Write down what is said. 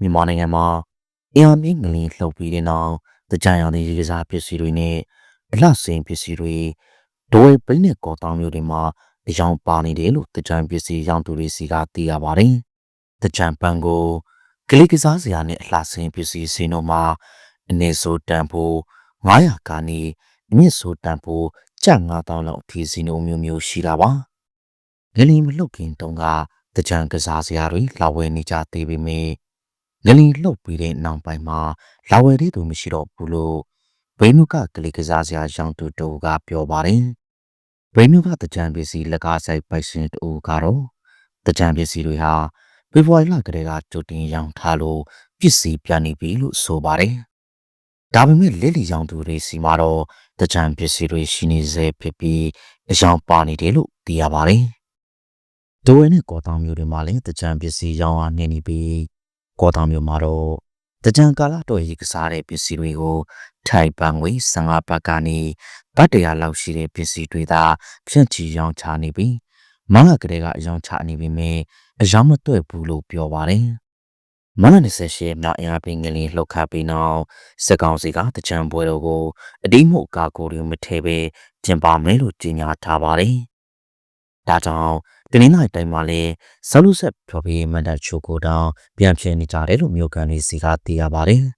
မြန်မာနိုင်ငံမှာအင်အားမြင့်ငလင်လှုပ်ပြီးတဲ့နောက်တကြံရောင်တဲ့ရေကစားပစ္စည်းတွေနဲ့အလှစင်ပစ္စည်းတွေဒိုဝဲပိန်းနဲ့ကော်တောင်းမျိုးတွေမှာအယောင်ပါနေတယ်လို့တကြံပစ္စည်းရောင်းသူတွေစီကသိရပါတယ်။တကြံပန်းကိုကလေးကစားစရာနဲ့အလှစင်ပစ္စည်းစင်တို့မှာအနေဆိုတန်ဖို့900ကနေအမြင့်ဆိုတန်ဖို့ကျပ်9000လောက်အထိစီနိုမျိုးမျိုးရှိတာပါ။ငလင်မလှုပ်ခင်တုန်းကတကြံကစားစရာတွေလာဝယ်နေကြသေးပေမယ့် ငလင်လှုပ်ပြီးတဲ့နောက်ပိုင်းမှာလာဝယ်တဲ့သူမရှိတော့ဘူးလို့ဘိန်းနုကကလေးကစားစရာရောင်းသူတူကပြောပါတယ်။ဘိန်းနုကတကြံပစ္စည်းလက်ကားဆိုင်ပိုက်ရှင်တူကတော့တကြံပစ္စည်းတွေဟာဖေဖော်ဝါရီလကတည်းကကြိုတင်ရောင်းထားလို့ပစ္စည်းပြန်နေပြီလို့ဆိုပါတယ်။ဒါပေမဲ့လက်လီရောင်းသူတွေစီမှာတော့တကြံပစ္စည်းတွေရှိနေစေဖြစ်ပြီးအယောင်ပါနေတယ်လို့သိရပါတယ်။ဒိုဝဲနဲ့ကော်တောင်မျိုးတွေမှာလည်းတကြံပစ္စည်းရောင်းအားနေနေပြီး ကော်တောင်မျိုးမှာတော့တကြံကာလတော့ရေကစားတဲ့ပစ္စည်းတွေကိုထိုင်ပန်ငွေ15ဘတ်ကနေဘတ်တရာလောက်ရှိတဲ့ပစ္စည်းတွေသာဖြန့်ချီရောင်းချနေပြီးမနက်ကလေးကအယောင်ချနေပြီမဲ့အယောင်မတွက်ဘူးလို့ပြောပါတယ်။မနက်28ရက်မြောက်အင်အားပင်ကလေးလှုပ်ခတ်ပြီးနောက်စက်ကောင်စီကတကြံပွဲတော်ကိုအတိမှုကာကိုတွေမထဲပဲကျင်းပမယ်လို့ကြေညာထားပါတယ်။ဒါကြောင့် တနင်္လာတိုင်းမှာလည်းဇလူဆက်ဖြော်ပြီးမန္တချိုကိုတောင်ပြန်ဖြစ်နေကြတယ်လို့မြို့ကန်တွေစီကသိရပါတယ်။